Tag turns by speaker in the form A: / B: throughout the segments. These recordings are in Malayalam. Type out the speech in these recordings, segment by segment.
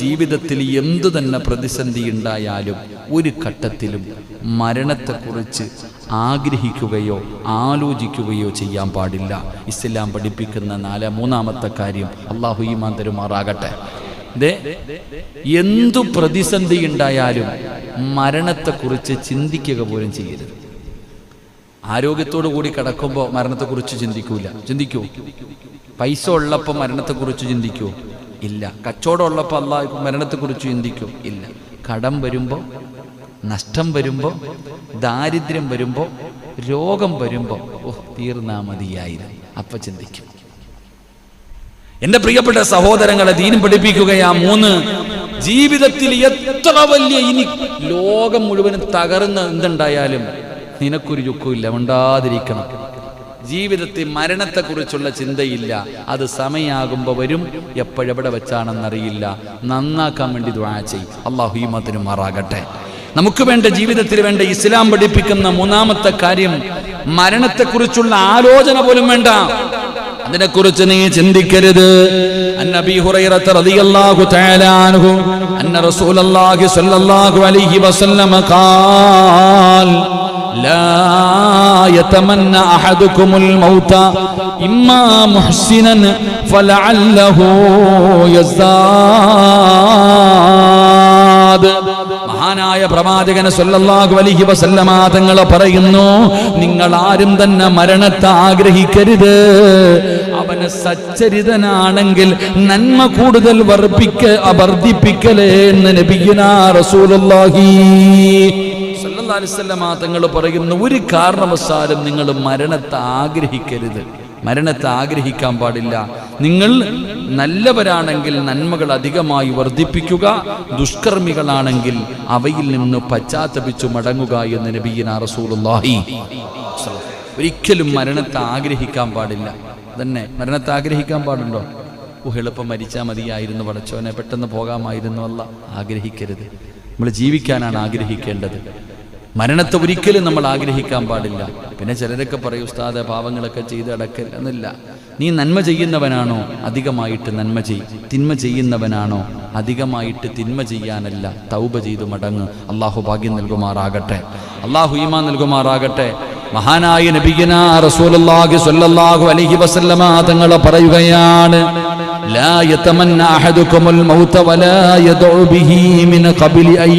A: ജീവിതത്തിൽ എന്തു തന്നെ പ്രതിസന്ധി ഉണ്ടായാലും ഒരു ഘട്ടത്തിലും മരണത്തെക്കുറിച്ച് ആഗ്രഹിക്കുകയോ ആലോചിക്കുകയോ ചെയ്യാൻ പാടില്ല. ഇസ്ലാം പഠിപ്പിക്കുന്ന നാല് മൂന്നാമത്തെ കാര്യം അള്ളാഹു ഈമാൻ തരുമാറാകട്ടെ. എന്തു പ്രതിസന്ധി ഉണ്ടായാലും മരണത്തെക്കുറിച്ച് ചിന്തിക്കുക പോലും ചെയ്യരുത്. ആരോഗ്യത്തോടു കൂടി കിടക്കുമ്പോൾ മരണത്തെക്കുറിച്ച് ചിന്തിക്കൂല. ചിന്തിക്കൂ. പൈസ ഉള്ളപ്പോൾ മരണത്തെക്കുറിച്ച് ചിന്തിക്കൂ. ഇല്ല. കച്ചവടം ഉള്ളപ്പോൾ അല്ല മരണത്തെക്കുറിച്ച് ചിന്തിക്കും. ഇല്ല. കടം വരുമ്പോൾ നഷ്ടം വരുമ്പോൾ ദാരിദ്ര്യം വരുമ്പോൾ രോഗം വരുമ്പോൾ ഓഹ് തീർന്നാ മതിയായിരുന്നു അപ്പൊ ചിന്തിക്കും. എന്റെ പ്രിയപ്പെട്ട സഹോദരങ്ങളെ ദീനം പഠിപ്പിക്കുകയാ മൂന്ന്. ജീവിതത്തിൽ എത്ര വലിയ ഇനി ലോകം മുഴുവനും തകർന്ന് എന്തുണ്ടായാലും നിനക്കൊരു ചുക്കുമില്ല ഉണ്ടാതിരിക്കണം ജീവിതത്തിൽ മരണത്തെക്കുറിച്ചുള്ള ചിന്തയില്ല. അത് സമയാകുമ്പോൾ വരും. എപ്പോഴെവിടെ വെച്ചാണെന്നറിയില്ല. നന്നാക്കാൻ വേണ്ടി ദ്വാ ചെയ്യും അള്ളാഹു മാറാകട്ടെ. നമുക്ക് വേണ്ട ജീവിതത്തിൽ വേണ്ട ഇസ്ലാം പഠിപ്പിക്കുന്ന മൂന്നാമത്തെ കാര്യം മരണത്തെക്കുറിച്ചുള്ള ആലോചന പോലും വേണ്ട. അതിനെക്കുറിച്ച് നീ ചിന്തിക്കരുത്. അന്നബി ഹുറൈറത്ത് റസൂലല്ലാഹി സ്വല്ലല്ലാഹു അലൈഹി വസല്ലമ ഖാൽ. لا يتمنى أحدكم الموت إما محسنا فلعله يزداد മഹാനായ പ്രവാചകൻ സല്ലല്ലാഹു അലൈഹി വസല്ലമ തങ്ങൾ പറയുന്നു നിങ്ങൾ ആരും തന്നെ മരണത്തെ ആഗ്രഹിക്കരുത് അവന് സച്ചരിതനാണെങ്കിൽ നന്മ കൂടുതൽ വർദ്ധിക്ക വർദ്ധിപ്പിക്കലേ എന്ന് നബിയുനാ റസൂലുള്ളാഹി വസല്ലമ തങ്ങൾ പറയുന്നു ഒരു കാരണവശാലും നിങ്ങൾ മരണത്തെ ആഗ്രഹിക്കരുത്. മരണത്തെ ആഗ്രഹിക്കാൻ പാടില്ല. നിങ്ങൾ നല്ലവരാണെങ്കിൽ നന്മകൾ അധികമായി വർദ്ധിപ്പിക്കുക ദുഷ്കർമ്മികളാണെങ്കിൽ അവയിൽ നിന്ന് പശ്ചാത്തപിച്ചു മടങ്ങുക എന്ന് നബീന റസൂലുള്ളാഹി ഒരിക്കലും മരണത്തെ ആഗ്രഹിക്കാൻ പാടില്ല. തന്നെ മരണത്തെ ആഗ്രഹിക്കാൻ പാടുണ്ടോ? എളുപ്പം മരിച്ചാൽ മതിയായിരുന്നു പടച്ചോനെ പെട്ടെന്ന് പോകാമായിരുന്നു അല്ല. ആഗ്രഹിക്കരുത്. നമ്മൾ ജീവിക്കാനാണ് ആഗ്രഹിക്കേണ്ടത്. മരണത്തെ ഒരിക്കലും നമ്മൾ ആഗ്രഹിക്കാൻ പാടില്ല. പിന്നെ ചിലരൊക്കെ പറയും ഉസ്താദ പാവങ്ങളൊക്കെ ചെയ്ത് അടക്കരുതെന്നില്ല നീ നന്മ ചെയ്യുന്നവനാണോ? അധികമായിട്ട് നന്മ ചെയ് തിന്മ ചെയ്യുന്നവനാണോ? അധികമായിട്ട് തിന്മ ചെയ്യാനല്ല. തൗബ ചെയ്തു മടങ്ങ്. അള്ളാഹു ഭാഗ്യം നൽകുമാറാകട്ടെ. അള്ളാഹു ഈമാ നൽകുമാറാകട്ടെ. മഹാനായ നബിഗന റസൂലുള്ളാഹി സ്വല്ലല്ലാഹു അലൈഹി വസല്ലമ തങ്ങൾ പറയുകയാണ് ലാ യതമന്ന അഹദുകുമുൽ മൗത വലാ യദഉ ബിഹി മിൻ ഖബ്ലി അൻ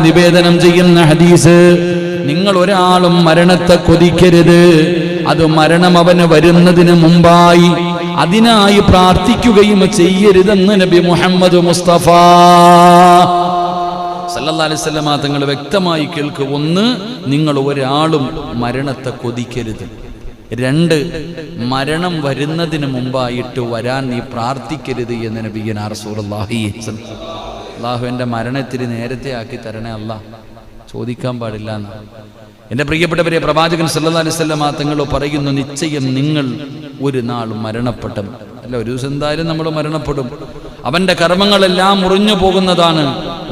A: നിവേദനം ചെയ്യുന്ന ഹദീസ് നിങ്ങൾ ഒരാളും മരണത്തെ കൊതിക്കരുത്. അത് മരണം അവന് വരുന്നതിന് മുമ്പായി അതിനായി പ്രാർത്ഥിക്കുകയും ചെയ്യരുതെന്ന് നബി മുഹമ്മദ് മുസ്തഫ. വസല്ലമ തങ്ങൾ വ്യക്തമായി കേൾക്കുക ഒന്ന് നിങ്ങൾ ഒരാളും മരണത്തെ കൊതിക്കരുത്. രണ്ട് മരണം വരുന്നതിന് മുമ്പായിട്ട് വരാൻ നീ പ്രാർത്ഥിക്കരുത് എന്ന് നബിയൻ റസൂലുള്ളാഹി അള്ളാഹു എന്റെ മരണത്തിന് നേരത്തെ ആക്കി തരണേ അല്ല ചോദിക്കാൻ പാടില്ല എന്ന്. എന്റെ പ്രിയപ്പെട്ടവരെ പ്രവാചകൻ സല്ലല്ലാഹു അലൈഹി വസല്ലമ തങ്ങൾ പറയുന്നു നിശ്ചയം നിങ്ങൾ ഒരു നാൾ മരണപ്പെടും അല്ല ഒരു ദിവസം എന്തായാലും നമ്മൾ മരണപ്പെടും. അവന്റെ കർമ്മങ്ങളെല്ലാം മുറിഞ്ഞു പോകുന്നതാണ്.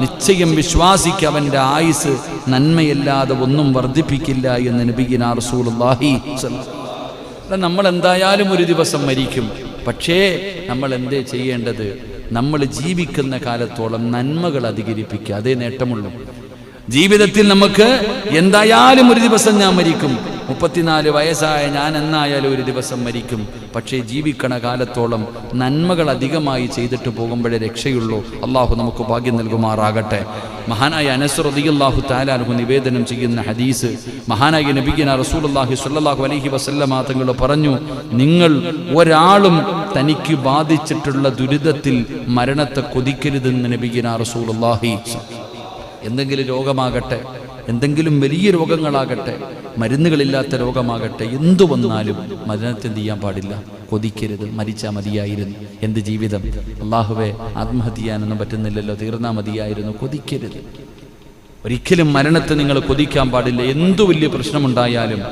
A: നിശ്ചയം വിശ്വാസിക്ക് അവന്റെ ആയുസ് നന്മയല്ലാതെ ഒന്നും വർദ്ധിപ്പിക്കില്ല എന്ന് നബിഗിനാ സ്വല്ലല്ലാഹു നമ്മൾ എന്തായാലും ഒരു ദിവസം മരിക്കും. പക്ഷേ നമ്മൾ എന്തേ ചെയ്യേണ്ടത്? നമ്മൾ ജീവിക്കുന്ന കാലത്തോളം നന്മകൾ അധികരിപ്പിക്കുക. അതേ നേട്ടമുള്ളൂ. ജീവിതത്തിൽ നമുക്ക് എന്തായാലും ഒരു ദിവസം ഞാൻ മരിക്കും. മുപ്പത്തിനാല് വയസ്സായ ഞാൻ എന്നായാലും ഒരു ദിവസം മരിക്കും. പക്ഷേ ജീവിക്കണ കാലത്തോളം നന്മകൾ അധികമായി ചെയ്തിട്ട് പോകുമ്പോഴേ രക്ഷയുള്ളൂ. അള്ളാഹു നമുക്ക് ഭാഗ്യം നൽകുമാറാകട്ടെ. മഹാനായ അനസ്റദിയല്ലാഹു താലാഹു നിവേദനം ചെയ്യുന്ന ഹദീസ് മഹാനായ നബിഗിന റസൂലുള്ളാഹി സ്വല്ലല്ലാഹു അലൈഹി വസല്ലമ തങ്ങൾ പറഞ്ഞു നിങ്ങൾ ഒരാളും തനിക്ക് ബാധിച്ചിട്ടുള്ള ദുരിതത്തിൽ മരണത്തെ കൊതിക്കരുതെന്ന് നബിഗിന റസൂലുള്ളാഹി എന്തെങ്കിലും രോഗമാകട്ടെ എന്തെങ്കിലും വലിയ രോഗങ്ങളാകട്ടെ മരുന്നുകളില്ലാത്ത രോഗമാകട്ടെ എന്തു വന്നാലും മരണത്തെ ചെയ്യാൻ പാടില്ല. കൊതിക്കരുത് മരിച്ചാൽ മതിയായിരുന്നു. എന്ത് ജീവിതം? അള്ളാഹുവെ ആത്മഹത്യ ചെയ്യാനൊന്നും പറ്റുന്നില്ലല്ലോ തീർന്നാ മതിയായിരുന്നു. കൊതിക്കരുത്. ഒരിക്കലും മരണത്തെ നിങ്ങൾ കൊതിക്കാൻ പാടില്ല. എന്തു വലിയ പ്രശ്നമുണ്ടായാലും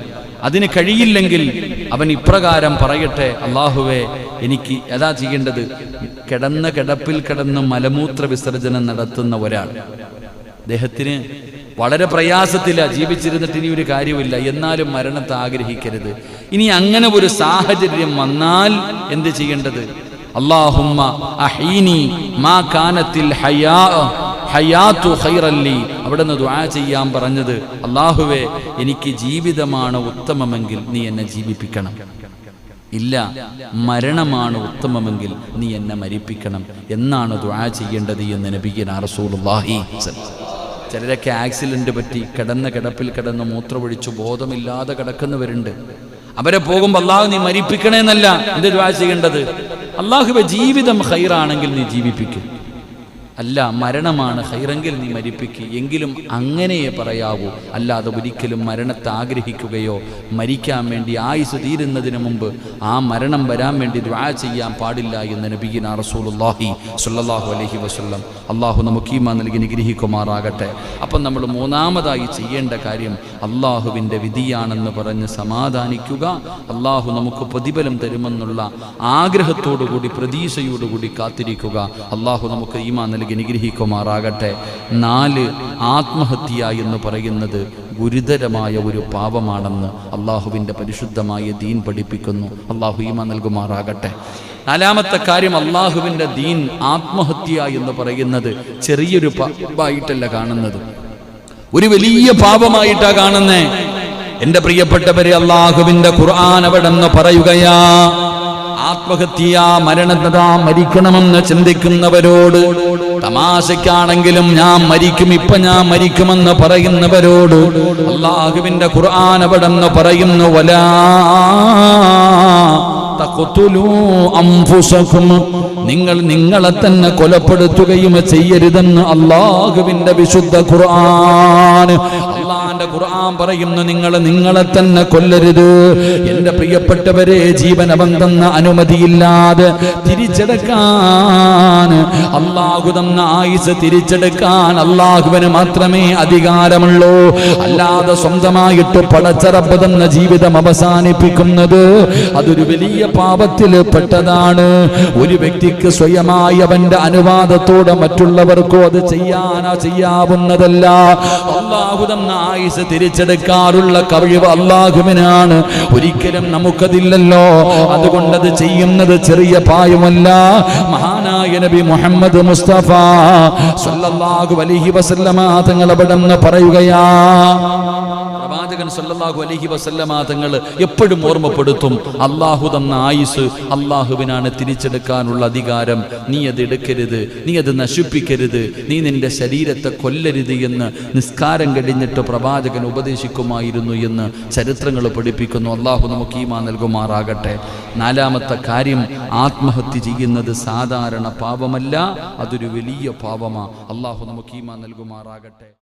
A: അതിന് കഴിയില്ലെങ്കിൽ അവൻ ഇപ്രകാരം പറയട്ടെ അള്ളാഹുവെ എനിക്ക് ഏതാ ചെയ്യേണ്ടത്. കിടന്ന കിടപ്പിൽ കിടന്ന് മലമൂത്ര വിസർജനം നടത്തുന്ന ഒരാൾ. അദ്ദേഹത്തിന് വളരെ പ്രയാസത്തില്ല ജീവിച്ചിരുന്നിട്ട് ഇനി ഒരു കാര്യമില്ല എന്നാലും മരണത്തെ ആഗ്രഹിക്കരുത്. ഇനി അങ്ങനെ ഒരു സാഹചര്യം വന്നാൽ എന്ത് ചെയ്യേണ്ടത്? അള്ളാഹുമ്മ അഹീനി മാ ഹയാ ഹയാത്തു അവിടെ നിന്ന് ദുആ ചെയ്യാൻ പറഞ്ഞത് അള്ളാഹുവേ എനിക്ക് ജീവിതമാണ് ഉത്തമമെങ്കിൽ നീ എന്നെ ജീവിപ്പിക്കണം. ഇല്ല മരണമാണ് ഉത്തമമെങ്കിൽ നീ എന്നെ മരിപ്പിക്കണം. എന്നാണ് ദ്വാ ചെയ്യേണ്ടത് എന്ന് നബിയന റസൂലുള്ളാഹി ചിലരൊക്കെ ആക്സിഡന്റ് പറ്റി കിടന്ന കിടപ്പിൽ കിടന്ന് മൂത്രമൊഴിച്ചു ബോധമില്ലാതെ കിടക്കുന്നവരുണ്ട്. അവരെ പോകുമ്പോൾ അള്ളാഹു നീ മരിപ്പിക്കണേന്നല്ല എന്ത് ദുആ ചെയ്യേണ്ടത്? അള്ളാഹുവെ ജീവിതം ഹൈറാണെങ്കിൽ നീ ജീവിപ്പിക്കും. അല്ല മരണമാണ് ഹൈറെങ്കിൽ നീ മരിപ്പിക്കുക എങ്കിലും അങ്ങനെയേ പറയാവൂ. അല്ലാതെ ഒരിക്കലും മരണത്തെ ആഗ്രഹിക്കുകയോ മരിക്കാൻ വേണ്ടി ആയുസ് തീരുന്നതിന് മുമ്പ് ആ മരണം വരാൻ വേണ്ടി ദ്വാ ചെയ്യാൻ പാടില്ല എന്ന് നബീന റസൂലുല്ലാഹി സുല്ലാഹു അലഹി വസ്ല്ലം അള്ളാഹു നമുക്ക് ഈമാ നൽകി നിഗ്രഹിക്കുമാറാകട്ടെ അപ്പം നമ്മൾ മൂന്നാമതായി ചെയ്യേണ്ട കാര്യം അള്ളാഹുവിന്റെ വിധിയാണെന്ന് പറഞ്ഞ് സമാധാനിക്കുക. അള്ളാഹു നമുക്ക് പ്രതിഫലം തരുമെന്നുള്ള ആഗ്രഹത്തോടുകൂടി പ്രതീക്ഷയോടുകൂടി കാത്തിരിക്കുക. അള്ളാഹു നമുക്ക് ഈമാ നൽകി നിഗ്രഹിക്കുമാറാകട്ടെ നാല് ആത്മഹത്യ എന്ന് പറയുന്നത് ഗുരുതരമായ ഒരു പാപമാണെന്ന് അള്ളാഹുവിന്റെ പരിശുദ്ധമായ ദീൻ പഠിപ്പിക്കുന്നു. അള്ളാഹു ഈമ നൽകുമാറാകട്ടെ. നാലാമത്തെ കാര്യം അള്ളാഹുവിന്റെ ദീൻ ആത്മഹത്യ എന്ന് പറയുന്നത് ചെറിയൊരു പാപമായിട്ടല്ല കാണുന്നത്. ഒരു വലിയ പാപമായിട്ടാണ് കാണുന്നേ. എന്റെ പ്രിയപ്പെട്ടവരെ അള്ളാഹുവിന്റെ ഖുർആൻ അവിടെ പറയുകയാ ആത്മഹത്യ മരണത മരിക്കണമെന്ന് ചിന്തിക്കുന്നവരോട് തമാശയ്ക്കാണെങ്കിലും ഞാൻ മരിക്കും ഇപ്പൊ ഞാൻ മരിക്കുമെന്ന് പറയുന്നവരോട് അള്ളാഹുവിന്റെ ഖുർആൻ അവിടെ നിന്ന് പറയുന്നു വലാ നിങ്ങൾ നിങ്ങളെ തന്നെ കൊലപ്പെടുത്തുകയും ചെയ്യരുതെന്ന് അള്ളാഹുവിന്റെ വിശുദ്ധ ഖുർആൻ. അള്ളാന്റെ ഖുർആൻ പറയുന്നു നിങ്ങൾ നിങ്ങളെ തന്നെ കൊല്ലരുത്. എന്റെ പ്രിയപ്പെട്ടവരെ ജീവനവം തന്ന അനുമതിയില്ലാതെ തിരിച്ചെടുക്കാൻ അള്ളാഹു തന്ന ആയുസ് തിരിച്ചെടുക്കാൻ അള്ളാഹുവിന് മാത്രമേ അധികാരമുള്ളൂ. അല്ലാതെ സ്വന്തമായിട്ട് പടച്ചറപ്പ് തന്ന ജീവിതം അവസാനിപ്പിക്കുന്നത് അതൊരു വലിയ പാപത്തിൽ പെട്ടതാണ്. ഒരു വ്യക്തിക്ക് സ്വയമായി അവന്റെ അനുവാദത്തോടെ മറ്റുള്ളവർക്കോ അത് ചെയ്യാനാ ചെയ്യാവുന്നതല്ല. അള്ളാഹു തന്ന ആയുസ് തിരിച്ചെടുക്കാറുള്ള കഴിവ് അള്ളാഹുവിനാണ് ഒരിക്കലും നമുക്കതില്ലല്ലോ. അതുകൊണ്ട് അത് ചെയ്യുന്നത് ചെറിയ പായുമല്ല. മഹാനായ നബി മുഹമ്മദ് മുസ്തഫ സല്ലല്ലാഹു അലൈഹി വസല്ലമ തങ്ങൾ അവിടെ പറയുകയാ പ്രവാചകൻ സല്ലല്ലാഹു അലൈഹി വസല്ലമ തങ്ങൾ എപ്പോഴും ഓർമ്മപ്പെടുത്തും അള്ളാഹു തന്ന ആയുസ് അള്ളാഹുവിനാണ് തിരിച്ചെടുക്കാനുള്ള അധികാരം. നീ അത് എടുക്കരുത് നീ അത് നശിപ്പിക്കരുത് നീ നിന്റെ ശരീരത്തെ കൊല്ലരുത് എന്ന് നിസ്കാരം കഴിഞ്ഞിട്ട് പ്രവാചകൻ ഉപദേശിക്കുമായിരുന്നു എന്ന് ചരിത്രങ്ങൾ പഠിപ്പിക്കുന്നു. അള്ളാഹു നമുക്ക് ഈമാ നൽകുമാറാകട്ടെ. നാലാമത്തെ കാര്യം ആത്മഹത്യ ചെയ്യുന്നത് സാധാരണ പാപമല്ല അതൊരു വലിയ പാപമാണ് അള്ളാഹു നമുക്ക് ഈമാ നൽകുമാറാകട്ടെ.